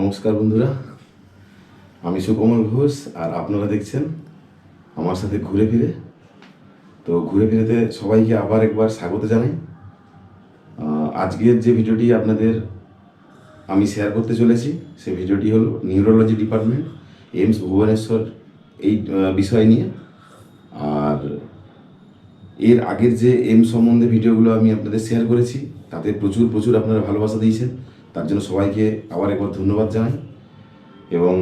নমস্কার বন্ধুরা, আমি সুকমল ঘোষ আর আপনারা দেখছেন আমার সাথে ঘুরে ফিরে। তো ঘুরে ফিরেতে সবাইকে আবার একবার স্বাগত জানাই। আজকের যে ভিডিওটি আপনাদের আমি শেয়ার করতে চলেছি, সেই ভিডিওটি হলো নিউরোলজি ডিপার্টমেন্ট এইমস ভুবনেশ্বর এই বিষয় নিয়ে। আর এর আগের যে এম সম্বন্ধে ভিডিওগুলো আমি আপনাদের শেয়ার করেছি, তাতে প্রচুর প্রচুর আপনারা ভালোবাসা দিয়েছেন। তার জন্য সবাইকে আবার একবার ধন্যবাদ জানাই। এবং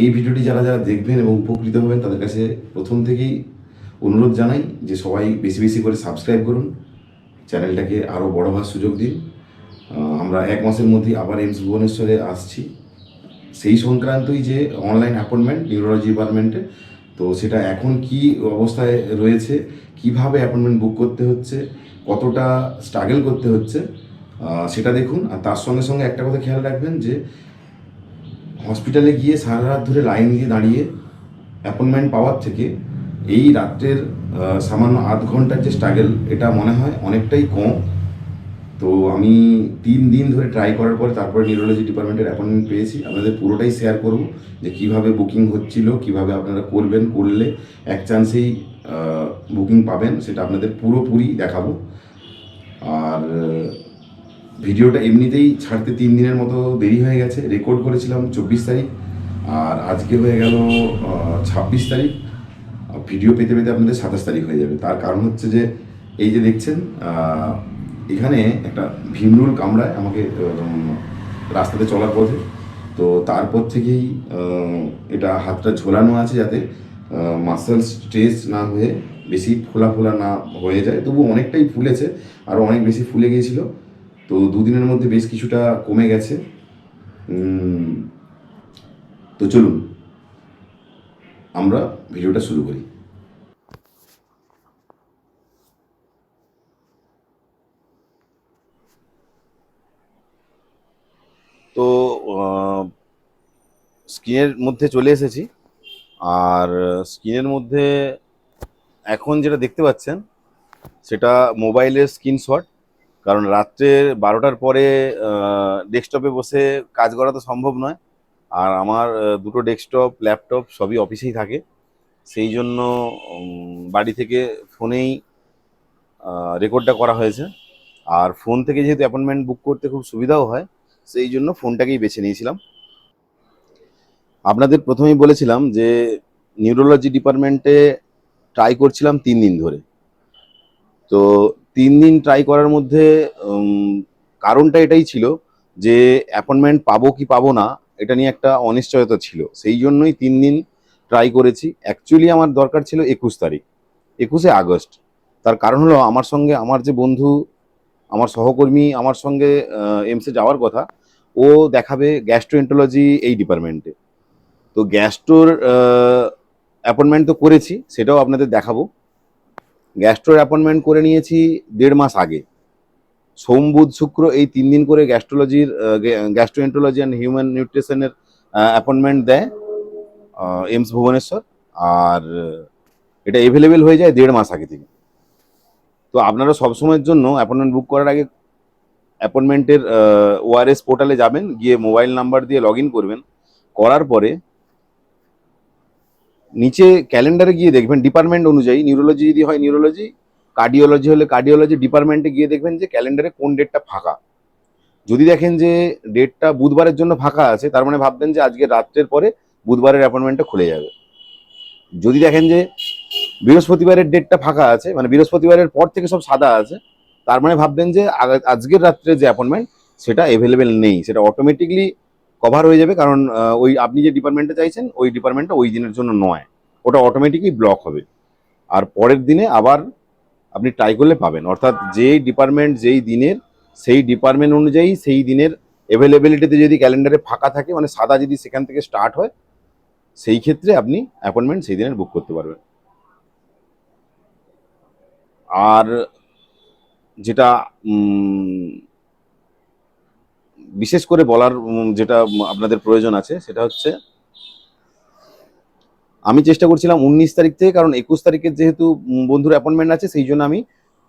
এই ভিডিওটি যারা যারা দেখবেন এবং উপকৃত হবেন, তাদের কাছে প্রথম থেকেই অনুরোধ জানাই যে সবাই বেশি বেশি করে সাবস্ক্রাইব করুন। চ্যানেলটাকে আরও বড় হওয়ার সুযোগ দিন। আমরা এক মাসের মধ্যেই আবার এমস ভুবনেশ্বরে আসছি। সেই সংক্রান্তই যে অনলাইন অ্যাপয়েন্টমেন্ট নিউরোলজি ডিপার্টমেন্টে তো সেটা এখন কি অবস্থায় রয়েছে, কীভাবে অ্যাপয়েন্টমেন্ট বুক করতে হচ্ছে, কতটা স্ট্রাগল করতে হচ্ছে সেটা দেখুন। আর তার সঙ্গে সঙ্গে একটা কথা খেয়াল রাখবেন যে হসপিটালে গিয়ে সারা রাত ধরে লাইন দিয়ে দাঁড়িয়ে অ্যাপয়েন্টমেন্ট পাওয়ার থেকে এই রাত্রের সামান্য আধ ঘণ্টার যে স্ট্রাগল এটা মনে হয় অনেকটাই কম। তো আমি তিন দিন ধরে ট্রাই করার পরে তারপরে নিউরোলজি ডিপার্টমেন্টের অ্যাপয়েন্টমেন্ট পেয়েছি। আপনাদের পুরোটাই শেয়ার করব যে কীভাবে বুকিং হচ্ছিল, কীভাবে আপনারা করবেন, করলে এক চান্সেই বুকিং পাবেন, সেটা আপনাদের পুরোপুরি দেখাবো। আর ভিডিওটা এমনিতেই ছাড়তে তিন দিনের মতো দেরি হয়ে গেছে। রেকর্ড করেছিলাম চব্বিশ তারিখ, আর আজকে হয়ে গেল ছাব্বিশ তারিখ। ভিডিও পেতে পেতে আপনাদের সাতাশ তারিখ হয়ে যাবে। তার কারণ হচ্ছে যে, এই যে দেখছেন এখানে একটা ভীমরুল কামড়ায় আমাকে রাস্তাতে চলার পথে। তো তারপর থেকেই এটা হাতটা ঝোলানো আছে যাতে মাসেল স্ট্রেচ না হয়ে বেশি ফোলা ফোলা না হয়ে যায়। তবু অনেকটাই ফুলেছে আরও অনেক বেশি ফুলে গিয়েছিল। তো দুদিনের মধ্যে বেশ কিছুটা কমে গেছে। তো চলুন, আমরা ভিডিওটা শুরু করি। তো স্কিনের মধ্যে চলে এসেছি। আর স্ক্রিনের মধ্যে এখন যেটা দেখতে পাচ্ছেন, সেটা মোবাইলের স্ক্রিনশট কারণ রাত্রে বারোটার পরে ডেস্কটপে বসে কাজ করা তো সম্ভব নয়। আর আমার দুটো ডেস্কটপ ল্যাপটপ সবই অফিসেই থাকে। সেই জন্য বাড়ি থেকে ফোনেই রেকর্ডটা করা হয়েছে। আর ফোন থেকে যেহেতু অ্যাপয়েন্টমেন্ট বুক করতে খুব সুবিধাও হয়, সেই জন্য ফোনটাকেই বেছে নিয়েছিলাম। আপনাদের প্রথমেই বলেছিলাম যে নিউরোলজি ডিপার্টমেন্টে ট্রাই করছিলাম তিন দিন ধরে। তো তিন দিন ট্রাই করার মধ্যে কারণটা এটাই ছিল যে অ্যাপয়েন্টমেন্ট পাবো কি পাবো না, এটা নিয়ে একটা অনিশ্চয়তা ছিল। সেই জন্যই তিন দিন ট্রাই করেছি। অ্যাকচুয়ালি আমার দরকার ছিল একুশ তারিখ, একুশে আগস্ট। তার কারণ হলো আমার সঙ্গে আমার যে বন্ধু, আমার সহকর্মী, আমার সঙ্গে এমসে যাওয়ার কথা, ও দেখাবে গ্যাস্ট্রোএন্টোলজি এই ডিপার্টমেন্টে তো গ্যাস্ট্রোর অ্যাপয়েন্টমেন্ট তো করেছি, সেটাও আপনাদের দেখাবো। গ্যাস্ট্রোর অ্যাপয়েন্টমেন্ট করে নিয়েছি দেড় মাস আগে। সোম, বুধ, শুক্র এই তিন দিন করে গ্যাস্ট্রোলজির গ্যাস্ট্রোএন্টোলজি অ্যান্ড হিউম্যান নিউট্রিশনের অ্যাপয়েন্টমেন্ট দেয় এমস ভুবনেশ্বর। আর এটা এভেলেবেল হয়ে যায় দেড় মাস আগে থেকে। তো আপনারা সবসময়ের জন্য অ্যাপয়েন্টমেন্ট বুক করার আগে অ্যাপয়েন্টমেন্টের ওআরএস পোর্টালে যাবেন, গিয়ে মোবাইল নাম্বার দিয়ে লগ করবেন। করার পরে নিচে ক্যালেন্ডারে গিয়ে দেখবেন ডিপার্টমেন্ট অনুযায়ী নিউরোলজি যদি হয় নিউরোলজি কার্ডিওলজি হলে কার্ডিওলজি ডিপার্টমেন্টে গিয়ে দেখবেন যে ক্যালেন্ডারে কোন ডেটটা ফাঁকা। যদি দেখেন যে ডেটটা বুধবারের জন্য ফাঁকা আছে, তার মানে ভাববেন যে আজকে রাত্রের পরে বুধবারের অ্যাপয়েন্টমেন্টটা খুলে যাবে। যদি দেখেন যে বৃহস্পতিবারের ডেটটা ফাঁকা আছে মানে বৃহস্পতিবারের পর থেকে সব সাদা আছে, তার মানে ভাববেন যে আজকের রাত্রে যে অ্যাপয়েন্টমেন্ট সেটা অ্যাভেলেবেল নেই, সেটা অটোমেটিকলি কভার হয়ে যাবে, কারণ ওই আপনি যে ডিপার্টমেন্টে চাইছেন, ওই ডিপার্টমেন্টটা ওই দিনের জন্য নয়। ওটা অটোমেটিকই ব্লক হবে। আর পরের দিনে আবার আপনি ট্রাই করলে পাবেন। অর্থাৎ যেই ডিপার্টমেন্ট যেই দিনের, সেই ডিপার্টমেন্ট অনুযায়ী সেই দিনের অ্যাভেলেবিলিটিতে যদি ক্যালেন্ডারে ফাঁকা থাকে মানে সাদা যদি সেখান থেকে স্টার্ট হয়, সেই ক্ষেত্রে আপনি অ্যাপয়েন্টমেন্ট সেই দিনের বুক করতে পারবেন। আর যেটা বিশেষ করে বলার যেটা আপনাদের প্রয়োজন আছে, সেটা হচ্ছে, আমি চেষ্টা করছিলাম উনিশ তারিখ থেকে, কারণ একুশ তারিখের যেহেতু বন্ধুর অ্যাপয়েন্টমেন্ট আছে, সেই জন্য আমি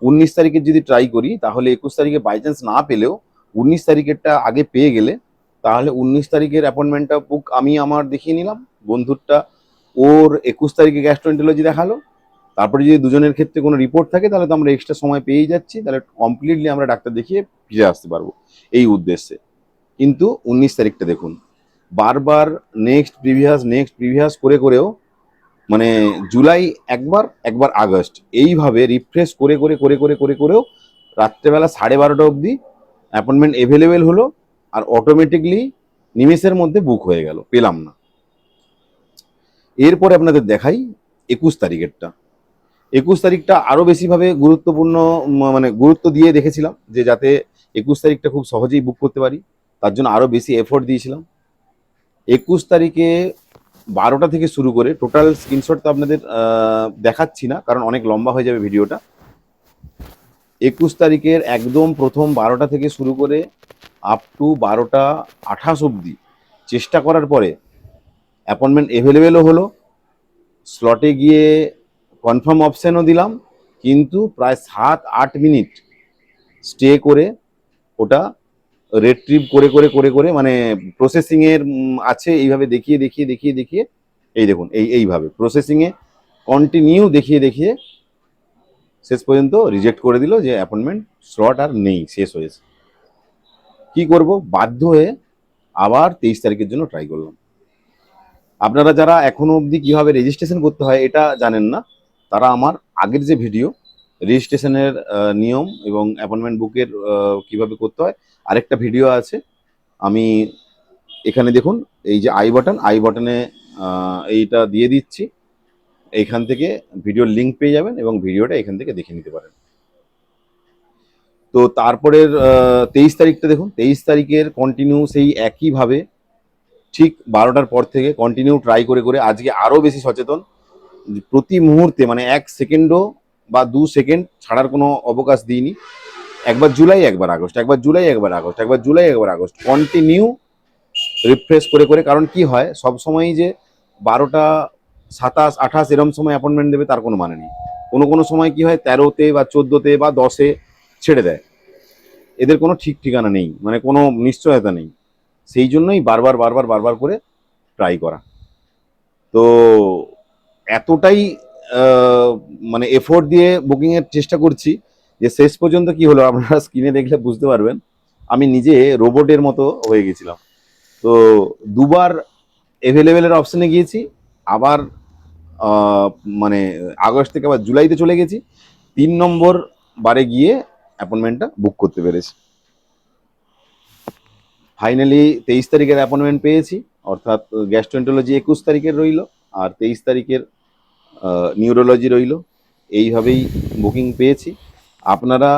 উনিশ তারিখের যদি ট্রাই করি, তাহলে একুশ তারিখে বাই চান্স না পেলেও উনিশ তারিখেরটা আগে পেয়ে গেলে, তাহলে উনিশ তারিখের অ্যাপয়েন্টমেন্টটা বুক আমি আমার দেখিয়ে নিলাম, বন্ধুরটা ওর একুশ তারিখে গ্যাস্ট্রোএন্টারোলজি দেখাল, তারপরে যদি দুজনের ক্ষেত্রে কোনো রিপোর্ট থাকে, তাহলে তো আমরা এক্সট্রা সময় পেয়েই যাচ্ছি, তাহলে কমপ্লিটলি আমরা ডাক্তার দেখিয়ে ফিরে আসতে পারব, এই উদ্দেশ্যে। কিন্তু উনিশ তারিখটা দেখুন। বারবার নেক্সট প্রিভিয়াস নেক্সট প্রিভিয়াস করে করেও মানে জুলাই একবার একবার আগস্ট, এইভাবে রিফ্রেশ করে করে করে করে করে, করেও রাত্রেবেলা সাড়ে বারোটা অবধি অ্যাপয়েন্টমেন্ট এভেলেবেল হলো আর অটোমেটিকলি নিমেষের মধ্যে বুক হয়ে গেল, পেলাম না। এরপরে আপনাদের দেখাই একুশ তারিখেরটা। একুশ তারিখটা আরও বেশিভাবে গুরুত্বপূর্ণ মানে গুরুত্ব দিয়ে দেখেছিলাম যে যাতে একুশ তারিখটা খুব সহজেই বুক করতে পারি। তার জন্য আরও বেশি এফোর্ট দিয়েছিলাম। একুশ তারিখে বারোটা থেকে শুরু করে টোটাল স্ক্রিনশট তো আপনাদের দেখাচ্ছি না, কারণ অনেক লম্বা হয়ে যাবে ভিডিওটা। একুশ তারিখের একদম প্রথম বারোটা থেকে শুরু করে আপ টু বারোটা আঠাশ অবধি চেষ্টা করার পরে অ্যাপয়েন্টমেন্ট এভেলেবেলও হলো। স্লটে গিয়ে কনফার্ম অপশানও দিলাম, কিন্তু প্রায় সাত আট মিনিট স্টে করে ওটা রেট্রিভ করে করে করে করে মানে প্রসেসিংয়ের আছে, এইভাবে দেখিয়ে দেখিয়ে দেখিয়ে দেখিয়ে, এই দেখুন, এই, এইভাবে প্রসেসিংয়ে কন্টিনিউ দেখিয়ে দেখিয়ে শেষ পর্যন্ত রিজেক্ট করে দিল যে অ্যাপয়েন্টমেন্ট স্লট আর নেই, শেষ হয়েছে। কি করব? বাধ্য হয়ে আবার তেইশ তারিখের জন্য ট্রাই করলাম। আপনারা যারা এখনও অবধি কীভাবে রেজিস্ট্রেশন করতে হয় এটা জানেন না, তারা আমার আগের যে ভিডিও রেজিস্ট্রেশনের নিয়ম এবং অ্যাপয়েন্টমেন্ট বুকের কীভাবে করতে হয়। আরেকটা ভিডিও আছে, আমি এখানে দেখুন, এই যে আই বাটন আই বাটনে এইটা দিয়ে দিচ্ছি। এইখান থেকে ভিডিওর লিংক পেয়ে যাবেন এবং ভিডিওটা এখান থেকে দেখে নিতে পারেন। তো তারপরের তেইশ তারিখটা দেখুন, তেইশ তারিখের কন্টিনিউ সেই একইভাবে, ঠিক বারোটার পর থেকে কন্টিনিউ ট্রাই করে করে আজকে আরও বেশি সচেতন। প্রতি মুহূর্তে মানে এক সেকেন্ডও বা দু সেকেন্ড ছাড়ার কোনো অবকাশ দিইনি। একবার জুলাই, একবার আগস্ট, একবার জুলাই, একবার আগস্ট, একবার জুলাই, একবার আগস্ট। কন্টিনিউ রিফ্রেশ করে করে। কারণ কি হয়, সব সময়ই যে বারোটা, সাতাশ, আঠাশ এরম সময় অ্যাপয়েন্টমেন্ট দেবে তার কোনো মানে নেই। কোনো কোনো সময় কি হয়, তেরোতে বা চোদ্দোতে বা দশে ছেড়ে দেয়। এদের কোনো ঠিক ঠিকানা নেই মানে কোনো নিশ্চয়তা নেই। সেই জন্যই বারবার বারবার বারবার করে ট্রাই করা। তো এতটাই মানে এফোর্ট দিয়ে বুকিংয়ের চেষ্টা করছি যে শেষ পর্যন্ত কি হলো আপনারা স্ক্রিনে দেখলে বুঝতে পারবেন। আমি নিজে রোবটের মতো হয়ে গেছিলাম। তো দুবার অ্যাভেলেবেলের অপশানে গিয়েছি, আবার মানে আগস্ট থেকে আবার জুলাইতে চলে গেছি। তিন নম্বর বারে গিয়ে অ্যাপয়েন্টমেন্টটা বুক করতে পেরেছি। ফাইনালি তেইশ তারিখের অ্যাপয়েন্টমেন্ট পেয়েছি, অর্থাৎ গ্যাস্ট্রোএন্টোলজি একুশ তারিখের রইল, আর তেইশ তারিখের নিউরোলজি রইল। এইভাবেই বুকিং পেয়েছি। আপনারা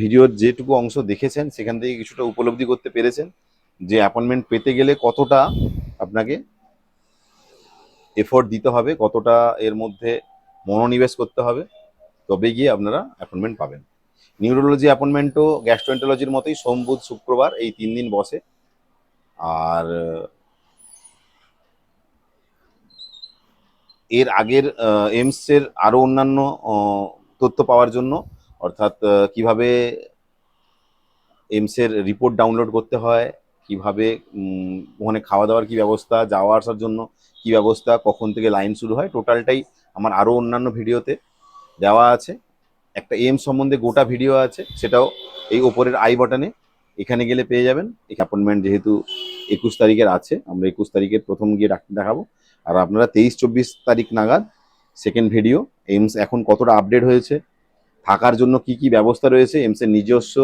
ভিডিওর যেটুকু অংশ দেখেছেন, সেখান থেকে কিছুটা উপলব্ধি করতে পেরেছেন যে অ্যাপয়েন্টমেন্ট পেতে গেলে কতটা আপনাকে এফোর্ট দিতে হবে, কতটা এর মধ্যে মনোনিবেশ করতে হবে, তবে গিয়ে আপনারা অ্যাপয়েন্টমেন্ট পাবেন। নিউরোলজি অ্যাপয়েন্টমেন্টও গ্যাস্ট্রোএন্টোলজির মতোই সোম, বুধ, শুক্রবার এই তিন দিন বসে। আর এর আগের এমসের আরও অন্যান্য তথ্য পাওয়ার জন্য, অর্থাৎ কীভাবে এমসের রিপোর্ট ডাউনলোড করতে হয়, কীভাবে ওখানে খাওয়া দাওয়ার কি ব্যবস্থা, যাওয়া আসার জন্য কি ব্যবস্থা, কখন থেকে লাইন শুরু হয় টোটালটাই আমার আরও অন্যান্য ভিডিওতে দেওয়া আছে। একটা এম সম্বন্ধে গোটা ভিডিও আছে, সেটাও এই ওপরের আই বাটনে এখানে গেলে পেয়ে যাবেন। এই অ্যাপয়েন্টমেন্ট যেহেতু একুশ তারিখের আছে, আমরা একুশ তারিখের প্রথম গিয়ে ডাক্তার দেখাবো। আর আপনারা তেইশ, চব্বিশ তারিখ নাগাদ সেকেন্ড ভিডিও এইমস এখন কতটা আপডেট হয়েছে, থাকার জন্য কি কি ব্যবস্থা রয়েছে, এইমসের নিজস্ব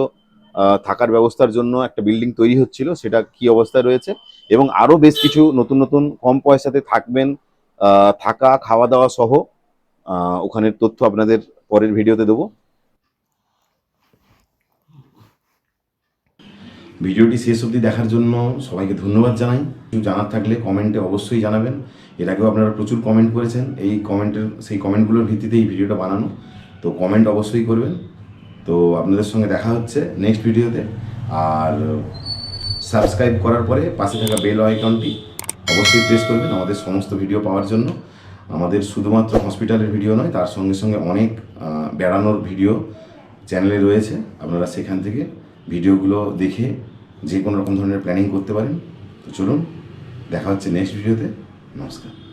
থাকার ব্যবস্থার জন্য একটা বিল্ডিং তৈরি হচ্ছিল, সেটা কি অবস্থায় রয়েছে এবং আরও বেশ কিছু নতুন নতুন কম পয়সাতে থাকবেন থাকা, খাওয়া দাওয়া সহ ওখানের তথ্য আপনাদের পরের ভিডিওতে দেবো। ভিডিওটি শেষ অবধি দেখার জন্য সবাইকে ধন্যবাদ জানাই। কিছু জানার থাকলে কমেন্টে অবশ্যই জানাবেন। এর আগেও আপনারা প্রচুর কমেন্ট করেছেন। এই কমেন্টের সেই কমেন্টগুলোর ভিত্তিতে এই ভিডিওটা বানানো। তো কমেন্ট অবশ্যই করবেন। তো আপনাদের সঙ্গে দেখা হচ্ছে নেক্সট ভিডিওতে আর সাবস্ক্রাইব করার পরে পাশে থাকা বেল আইকনটি অবশ্যই প্রেস করবেন আমাদের সমস্ত ভিডিও পাওয়ার জন্য। আমাদের শুধুমাত্র হসপিটালের ভিডিও নয়, তার সঙ্গে সঙ্গে অনেক বেড়ানোর ভিডিও চ্যানেলে রয়েছে। আপনারা সেখান থেকে ভিডিওগুলো দেখে যে কোনো রকম ধরনের প্ল্যানিং করতে পারেন। তো চলুন, দেখা হচ্ছে নেক্সট ভিডিওতে নমস্কার